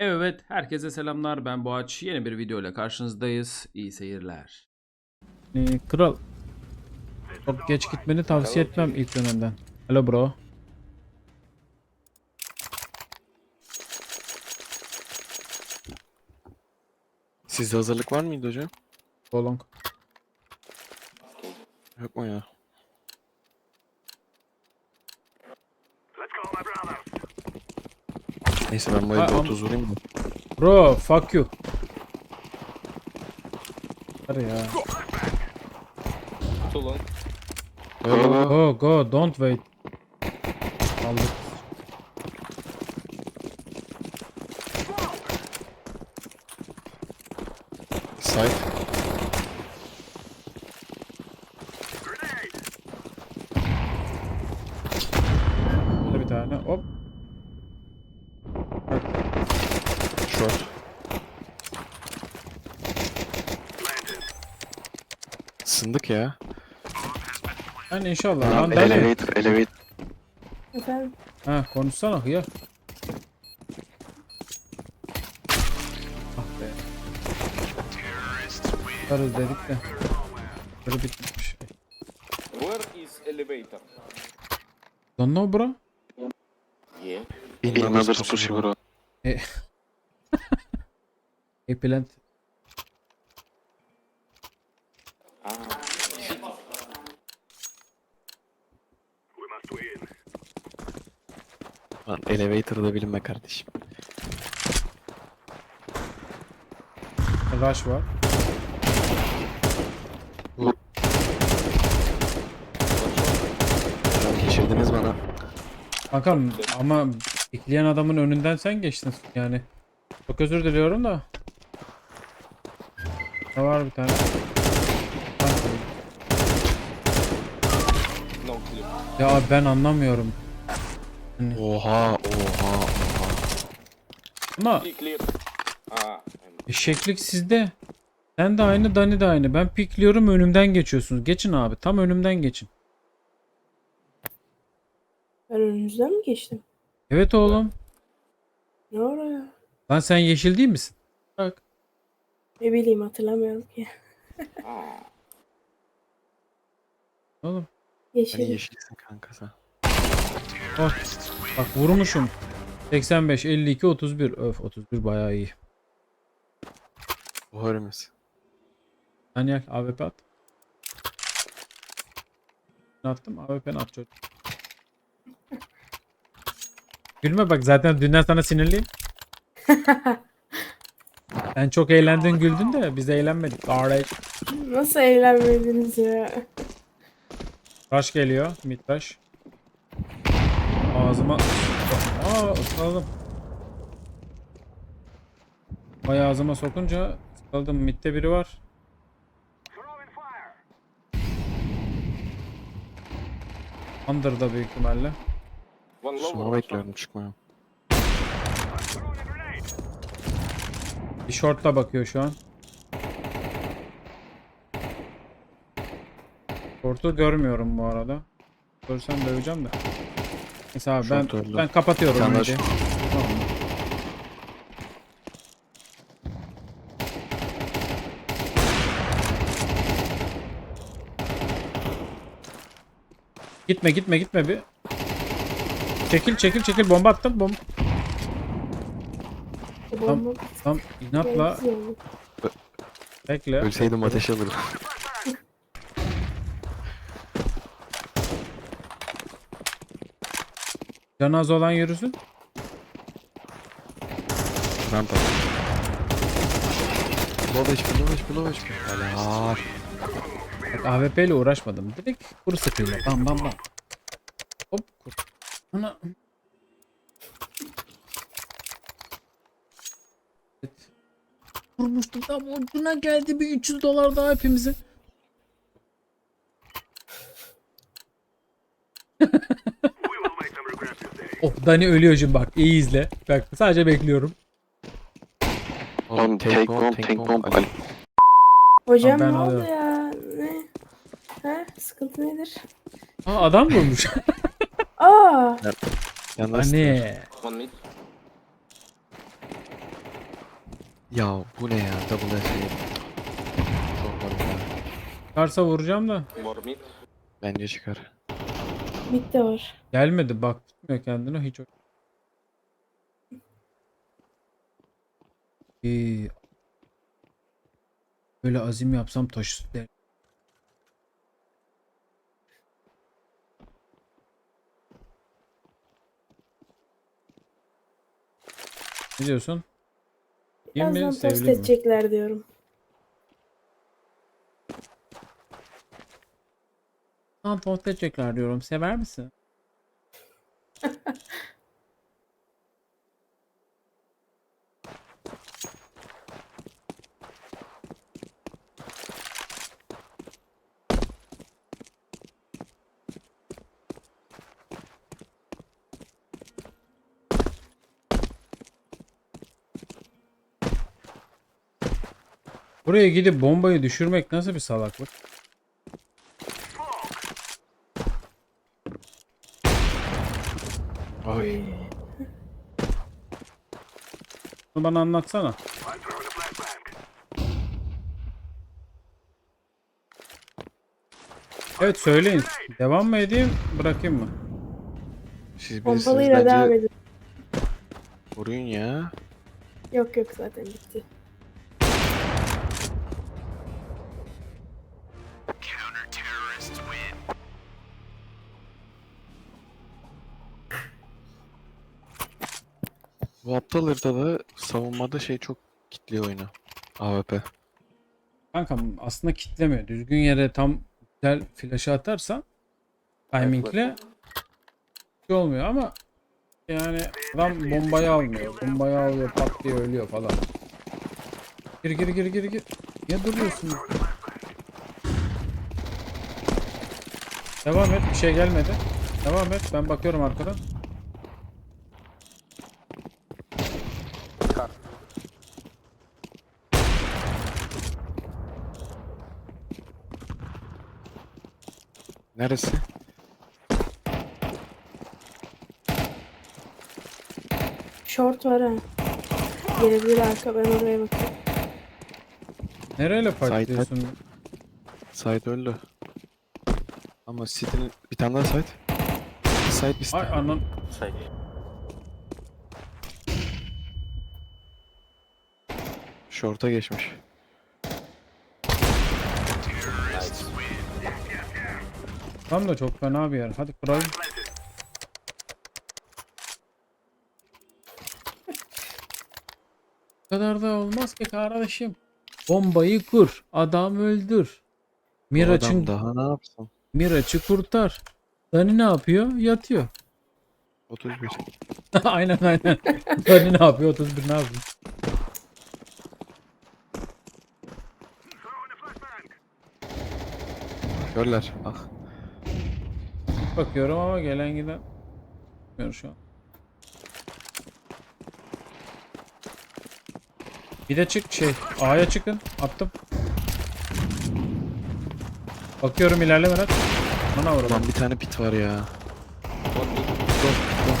Evet, herkese selamlar. Ben Boğaç. Yeni bir video ile karşınızdayız. İyi seyirler. Ee, kral. Çok geç gitmeni tavsiye etmem ilk dönemden. Hello bro. Sizde hazırlık var mıydı hocam? So long. Yok mu ya? Neyse ben bu Ha, evde am- 30 vurayım da. Bro fuck you. Hadi ya. Go, Go go don't wait. Aldık. Side. Burada bir tane. Hop. Short. Sındık ya. Yani inşallah. Lan deli. Elevator, elevator. Efendim? Ha konuşsana hıyar. Ah be. Sarız dedik de. Böyle bitmiş. Where is elevator? Don't know bro. Yeah. In another sushi bro. A plant. Lan elevator'da bilinme kardeşim. Rush var. Geçirdiniz bana. Kankam ama bekleyen adamın önünden sen geçtin yani. Çok özür diliyorum da. Ne var bir tane? Ya ben anlamıyorum. Oha, oha, oha. Ama eşeklik sizde. Sen de aynı Dani de aynı. Ben pikliyorum önümden geçiyorsunuz. Geçin abi tam önümden geçin. Ben önünüzden mi geçtim? Evet oğlum. Ne oraya? Lan sen yeşil değil misin? Bak. Ne bileyim hatırlamıyorum ki. Oğlum. Yeşil. Hani yeşilsin kanka sen. Oh. Bak vurmuşum. 85, 52, 31. Öf 31 bayağı iyi. Bu hörümüz. Daniel AWP at. Ne attım? AWP'ni at çocuk. Gülme bak zaten dünden sana sinirliyim. Sen çok eğlendin güldün de biz eğlenmedik. Kardeş. Nasıl eğlenmediniz ya? Rush geliyor. Mid rush. Ağzıma... Aa ıskaladım. Ay ağzıma sokunca ıskaladım. Mid'de biri var. Under'da büyük ihtimalle. Lower. bekliyorum çıkmaya. Bir short'ta bakıyor şu an. Short'u görmüyorum bu arada. Görsem döveceğim de. Mesela abi ben Short öldü. ben kapatıyorum short. Tamam. Gitme gitme gitme bir. Çekil çekil çekil bomba attım bomba. Bomba Tam inatla bekle. Ölseydim ateş alırım. Canı az olan yürüsün. Rampa. Low HP, low HP, low HP. Helal. Bak AWP ile uğraşmadım. Direkt kuru sıkıyla. Bam bam bam. Hop kur. Ana. Evet. Vurmuştum tam ucuna geldi bir 300 dolar daha hepimize. oh Dani ölüyor şimdi bak iyi izle. Bak sadece bekliyorum. Oğlum take bomb, take bomb. Ali. Hocam Ben ne oldu alıyorum. ya? Ne? Ha? Sıkıntı nedir? Aa adam vurmuş. Aa! Yalnız. One mid. Ya bu ne ya? Double S. Zorbalık ya. Çıkarsa vuracağım da. More mid. Bence çıkar. Mid de var. Gelmedi bak tutmuyor kendini hiç. Ee, böyle azim yapsam taş der. Ne diyorsun? Birazdan mi? edecekler diyorum. Tamam tost edecekler diyorum. Sever misin? Buraya gidip bombayı düşürmek nasıl bir salaklık? Oy. Bunu bana anlatsana. Evet söyleyin. Devam mı edeyim bırakayım mı? Siz bilirsiniz Pompalıyla devam bence edin. vurun ya. Yok yok zaten bitti. Bu aptal haritada savunmada şey çok kitliyor oyunu. AWP. Kankam aslında kitlemiyor. Düzgün yere tam güzel flash'ı atarsan timingle şey olmuyor ama yani adam bombayı almıyor. Bombayı alıyor pat diye ölüyor falan. Gir gir gir gir gir. Niye duruyorsun? Devam et bir şey gelmedi. Devam et ben bakıyorum arkadan. Neresi? Short var ha. Gelebilir arka ben oraya bakıyorum. Nereyle Side fightlıyorsun? Side öldü. Ama City'nin bir tane daha side. Bir side bir Ay side. anan. Short'a geçmiş. Tam da çok fena bir yer. Hadi kurayım. Bu kadar da olmaz ki kardeşim. Bombayı kur. Adam öldür. Miraç'ın daha ne yapsın? Miraç'ı kurtar. Dani ne yapıyor? Yatıyor. 31. aynen aynen. Dani ne yapıyor? 31 ne yapıyor? Görler. Ah. Bakıyorum ama gelen giden. Bilmiyorum şu an. Bir de çık şey. A'ya çıkın. Attım. Bakıyorum ilerleme lan. Bana vur lan. Ulan bir tane pit var ya.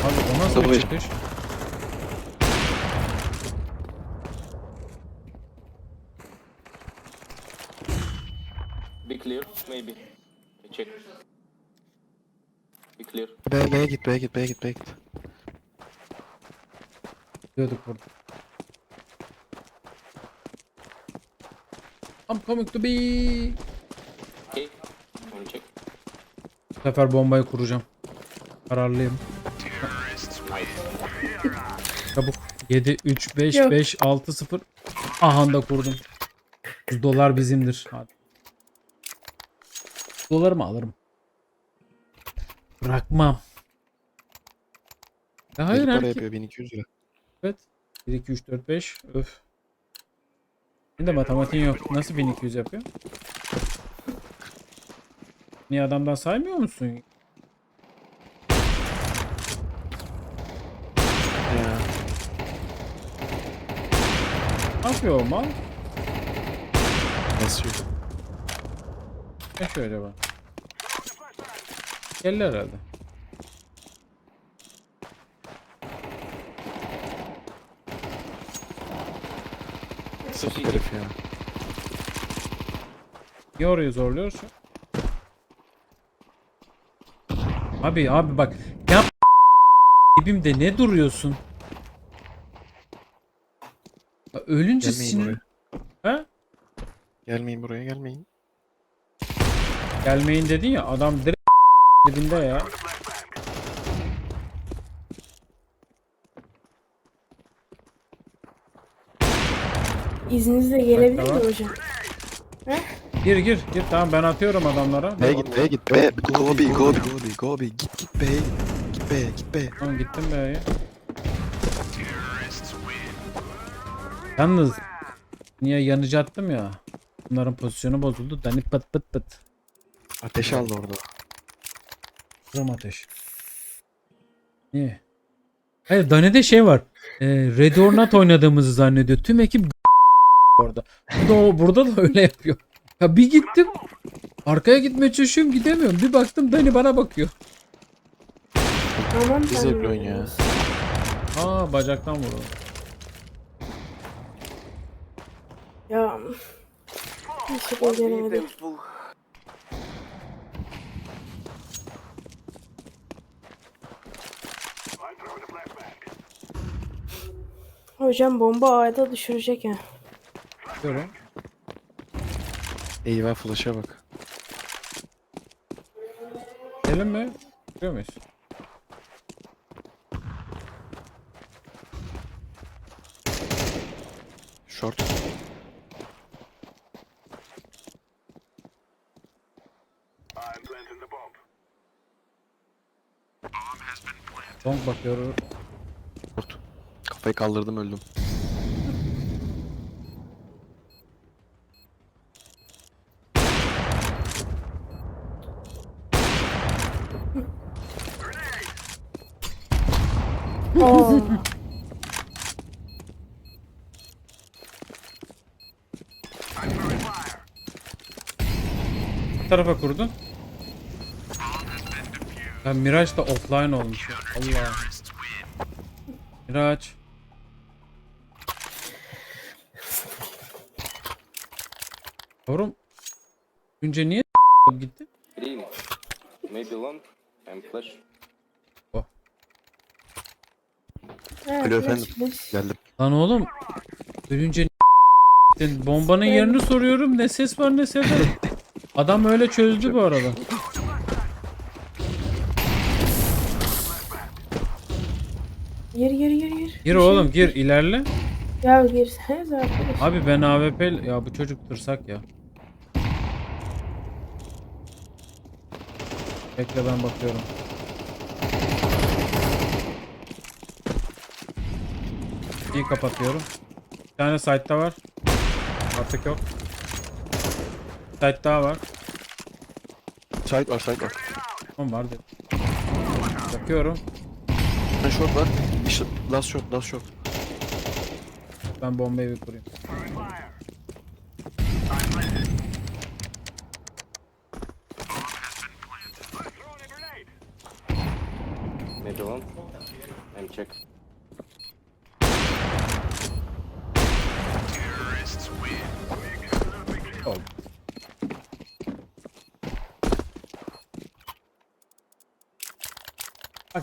Abi o nasıl bir Double. çıkış? Be clear, maybe. I check. Be clear. B, B'ye git, B'ye git, B'ye git, B'ye git. Diyorduk burada. I'm coming to be. Okay. Bu sefer bombayı kuracağım. Kararlıyım. Çabuk. 7, 3, 5, Yok. 5, 6, 0. Aha da kurdum. 100 dolar bizimdir. Hadi. Dolarımı alırım. Bırakmam. Ya hayır Hayır, para herkes. yapıyor 1200 lira. Evet. 1, 2, 3, 4, 5. Öf. Senin de matematiğin yok. Nasıl 1200 yapıyor? Niye adamdan saymıyor musun? Ya. Ne yapıyor o mal? Nasıl yok? Ne şöyle bak. Geldi herhalde. Sapık herif ya. Niye orayı zorluyoruz şu? Abi abi bak. Yap dibimde ne duruyorsun? Ya Ölünce Gelmeyin sinir... buraya. Ha? Gelmeyin buraya gelmeyin. Gelmeyin dedin ya adam direkt dibinde ya. İzninizle gelebilir Tamam. mi hocam? Gir gir gir tamam ben atıyorum adamlara. B'ye git B'ye git B. Go B go B go B go B. Git git B'ye git. Git B'ye git B'ye. Tamam gittim be. Yalnız niye yanıcı attım ya. Bunların pozisyonu bozuldu. Dani pıt pıt pıt. Ateş aldı orada. Kırım ateş. Niye? Hayır Dani'de şey var. E, Red or Not oynadığımızı zannediyor. Tüm ekip orada. Burada, o, burada da öyle yapıyor. Ya bir gittim. Arkaya gitmeye çalışıyorum gidemiyorum. Bir baktım Dani bana bakıyor. Zevkli tanrım. oyun ya. Aa bacaktan vurdu. Ya. Hiç beceremedim. Hocam bomba ağda düşürecek ya. Diyorum. Eyvah flash'a bak. Gelin mi? Biliyor muyuz? Short. Long bakıyor. Short. Kafayı kaldırdım öldüm. Aa, Bu tarafa kurdun. Ya Miraç da offline olmuş. ya. Allah. Miraç. Yavrum. Önce niye gitti? Green. Maybe long. I'm flash. Alo efendim. Geldim. Lan oğlum. Ölünce. Bombanın yerini soruyorum. Ne ses var ne ses var. Adam öyle çözdü bu arada. Gir gir gir gir. Gir oğlum gir ilerle. Ya girseniz arkadaş. Abi ben AWP ya bu çocuk tırsak ya. Bekle ben bakıyorum. İyi kapatıyorum. Bir tane site'da var. Artık yok. Site daha var. Side var side var. Tamam var diyor. Bakıyorum. Bir short var. Sh- last shot last shot. Ben bombayı bir kurayım.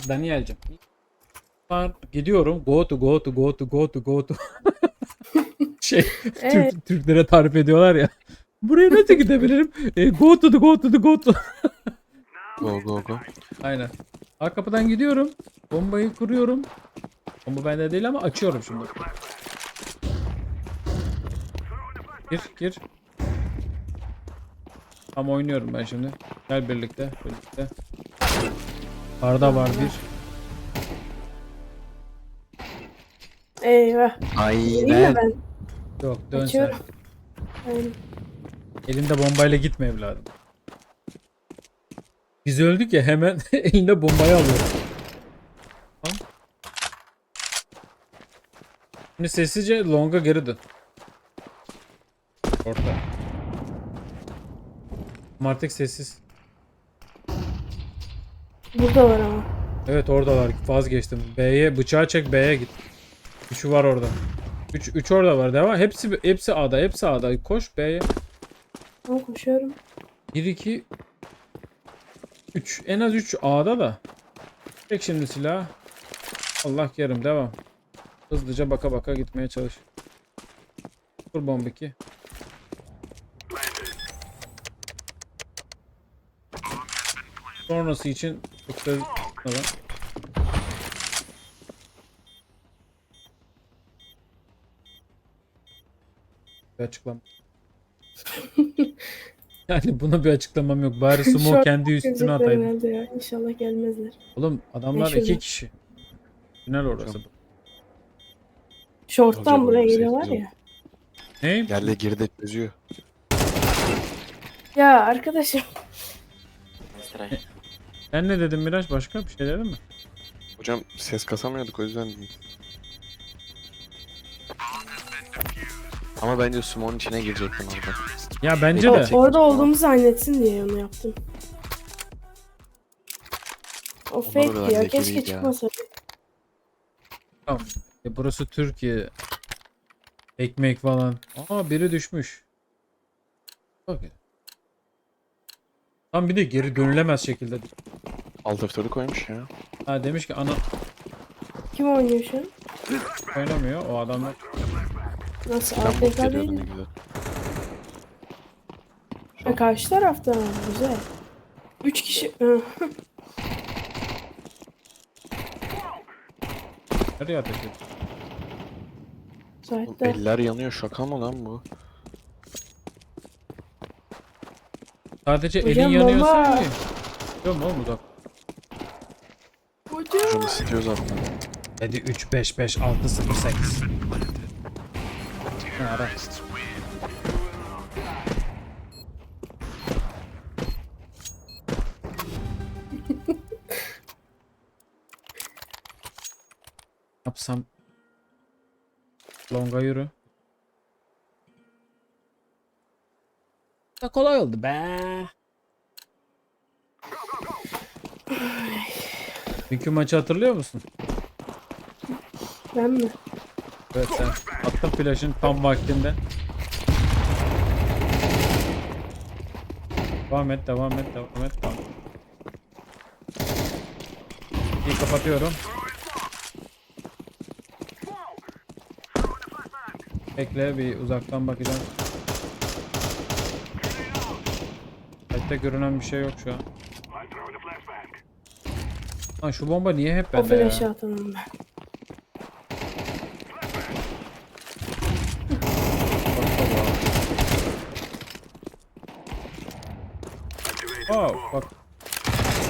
Daniel'cim. Ben gidiyorum. Go to go to go to go to go to. şey Evet. Türk, Türklere tarif ediyorlar ya. Buraya nasıl gidebilirim? E, go to the go to the go to. Go go go. Aynen. Arka kapıdan gidiyorum. Bombayı kuruyorum. Bomba bende değil ama açıyorum şimdi. Gir gir. Tam oynuyorum ben şimdi. Gel birlikte. Birlikte. Arda var bir. Eyvah. Mi Aynen. ben? Yok dön sen. Aynen. Elinde bombayla gitme evladım. Biz öldük ya hemen elinde bombayı alıyor. Tamam. Şimdi sessizce longa geri dön. Orta. Ama Artık sessiz. Burada var ama. Evet oradalar. Vazgeçtim. B'ye bıçağı çek B'ye git. Şu var orada. 3 3 orada var devam. Hepsi hepsi A'da, hepsi A'da. Koş B'ye. Tamam koşuyorum. 1 2 3 en az 3 A'da da. Çek şimdi silah. Allah yarım devam. Hızlıca baka baka gitmeye çalış. Kur bomba Sonrası için çok da Tamam. Bir açıklama. yani buna bir açıklamam yok. Bari Sumo kendi üstüne ataydı. ya. İnşallah gelmezler. Oğlum adamlar iki kişi. Tünel orası. Olacak buraya geliyorlar ya. Ne? Yerle girdi çözüyor. Ya arkadaşım. Sen ne dedin Miraç? Başka bir şey dedin mi? Hocam ses kasamıyorduk o yüzden. Ama bence Sumo'nun içine girecektim orada. Ya bence de. orada olduğumuzu zannetsin diye onu yaptım. O fake ya. Keşke gibiydi ya. çıkmasa. Tamam. Ya burası Türkiye. Ekmek falan. Aa biri düşmüş. Bak. Tam bir de geri dönülemez şekilde. Alt F4'ü koymuş ya. Ha demiş ki ana Kim oynuyor şu an? oynamıyor o adamlar. Nasıl? Ben bot AFK geliyordu değil ne mi? güzel. Ha, karşı tarafta. Güzel. Üç kişi. Hı. Nereye ateş ediyor? Oğlum. Eller yanıyor şaka mı lan bu? Sadece Hocam, elin yanıyorsa bomba. iyi. Yok mu oğlum uzak? Hocam istiyor zaten. Hadi 3 5 5 6 0 8. Ha, ara. Yapsam Longa yürü. Da kolay oldu be. Dünkü maçı hatırlıyor musun? Ben mi? Evet sen attın flash'ın tam vaktinde. Devam et, devam et, devam et, devam et. İyi kapatıyorum. Bekle bir uzaktan bakacağım. Hatta görünen bir şey yok şu an. Lan şu bomba niye hep O bende ya? flash'ı atamam ben. Aa bak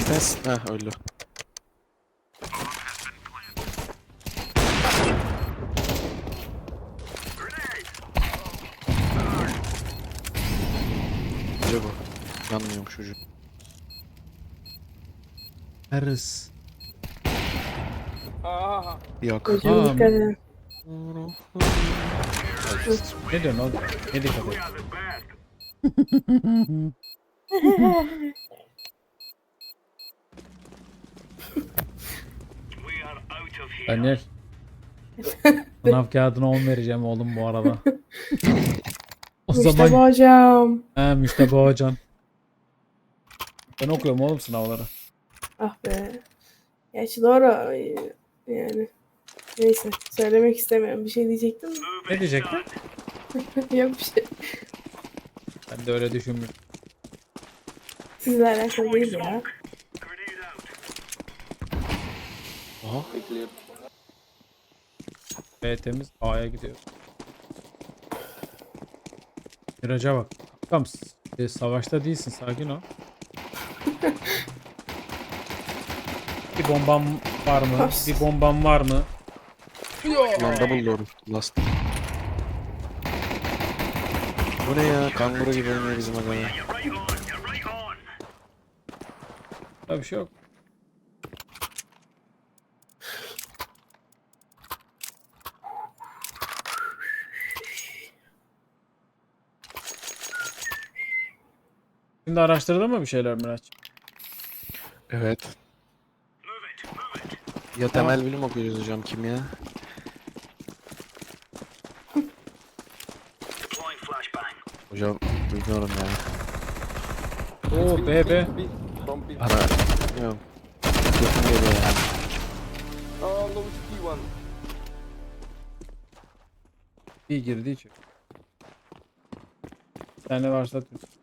Ses. Heh öldü. Bence bu. Yanmıyormuş çocuk. Harris. Yok. Hocam dikkat edin. Ne diyorsun oğlum? Ne dikkat et? Daniel. Sınav kağıdına 10 vereceğim oğlum bu arada. o zaman hocam. he Mustafa hocam. Ben okuyorum oğlum sınavları. Ah be. Gerçi doğru. Yani. Neyse. Söylemek istemiyorum. Bir şey diyecektim. Ne diyecektin? Yok bir şey. Ben de öyle düşünmüyorum. Sizle alakalı değil ya. Aha. B temiz A'ya gidiyor. Miraca bak. Tamam e, savaşta değilsin sakin ol. Bir bombam var mı? Bir bombam var mı? Lan double door. Last. Bu ne ya? Kanguru gibi oynuyor bizim adam ya. Daha bir şey yok. Şimdi araştırdın mı bir şeyler Miraç? Evet. Ya temel Tamam. bilim okuyoruz hocam kimya. Hocam bilmiyorum ya. Oo B B. Ara bilmiyorum. Yakın geliyor ya. Oh, launch B1. İyi girdi içeri. Bir tane varsa Türk.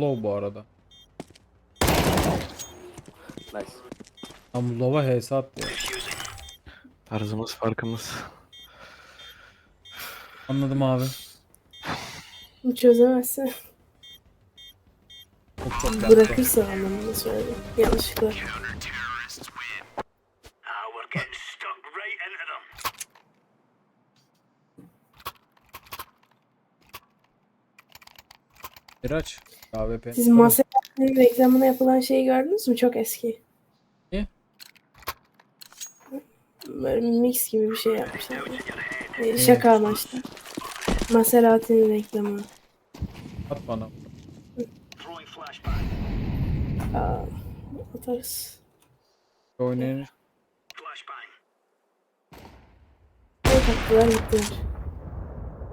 Low bu arada. Nice. Tam low'a HS attı. ya. Tarzımız farkımız. Anladım abi. Bunu çözemezse Çok çok bırak. bırakırsa anlamında söyledim. Yanlışlıkla. Bir aç. AWP. Siz Maserati'nin reklamına yapılan şeyi gördünüz mü? Çok eski. Ne? Böyle mix gibi bir şey yapmışlar. Ee, şaka amaçlı. Maserati'nin reklamı. At bana. Aa, atarız. Oynayın. Ne taktılar gittiler.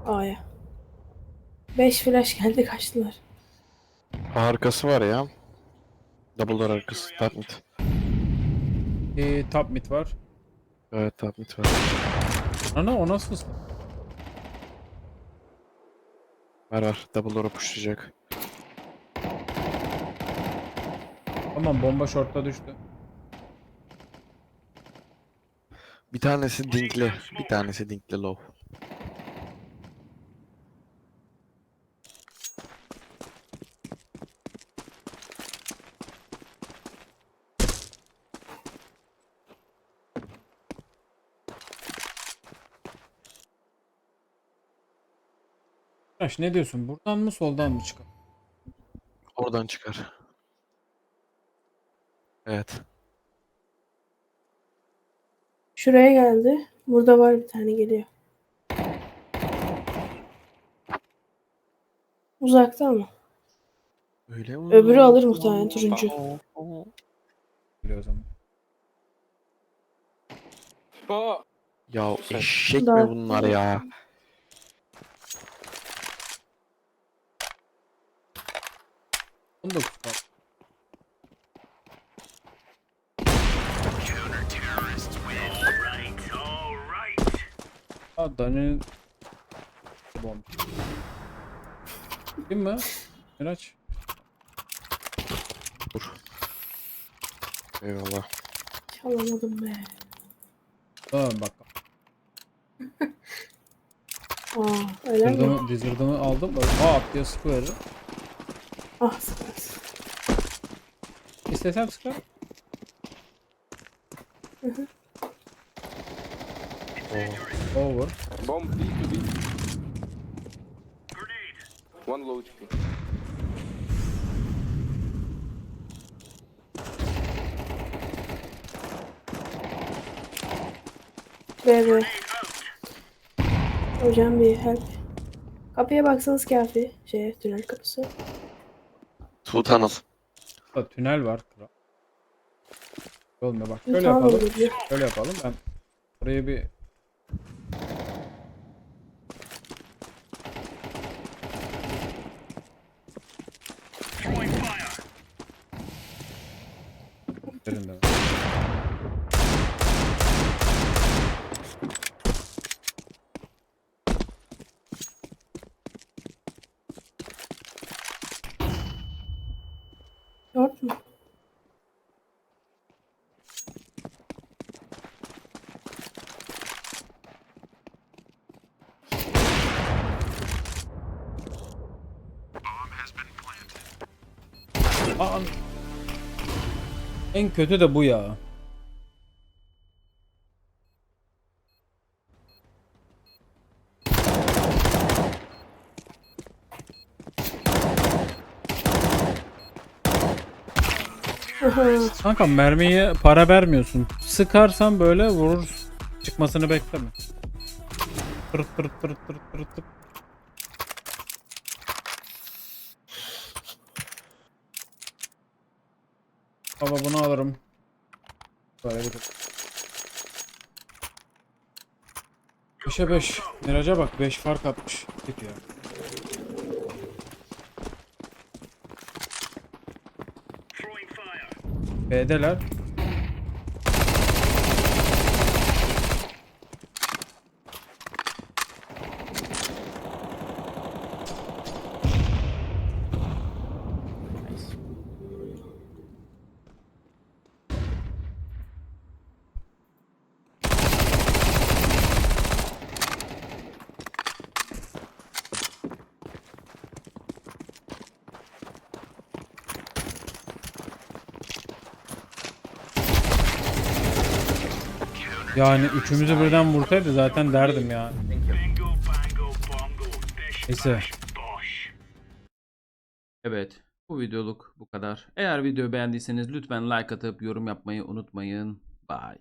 A'ya. 5 flash geldi kaçtılar. Arkası var ya. Double door arkası. Top mid. Ee, top mid var. Evet top mid var. Ana o nasıl? Var var. Double door'a pushlayacak. Tamam bomba short'ta düştü. Bir tanesi dinkli. Bir tanesi dinkli low. Yaş ne diyorsun? Buradan mı soldan mı çıkalım? Oradan çıkar. Evet. Şuraya geldi. Burada var bir tane geliyor. Uzakta ama. Öyle Öbürü alır muhtemelen turuncu. Biliyor o zaman. Ya eşek mi bunlar ya? Bunu da tutalım. Aa Daniel Bom. Değil mi? Miraç. Eyvallah. Çalamadım be. Tamam bak. Aa öyle mi? Dizırdımı, aldım. Aa diye sıkıverir. Ah sıkarsın. İstesem sıkar. Over. Bomb B to B. One low HP. Be be. Hocam bir help. Kapıya baksanız kafi. Şey tünel kapısı. Two tunnel. Da tünel var. kral. Olmuyor bak. Şöyle yapalım. Şöyle yapalım. Ben buraya bir Verin de. Short mu? Aa, en kötü de bu ya. Kanka mermiye para vermiyorsun. Sıkarsan böyle vurur. Çıkmasını bekleme. Tırıt tırıt tırıt tırıt tırıt tırıt. Baba bunu alırım. Böyle bir 5'e 5. Miraca bak 5 fark atmış. Tip ya. B'deler. Yani üçümüzü birden vursaydı zaten derdim ya. Neyse. Evet. Bu videoluk bu kadar. Eğer videoyu beğendiyseniz lütfen like atıp yorum yapmayı unutmayın. Bye.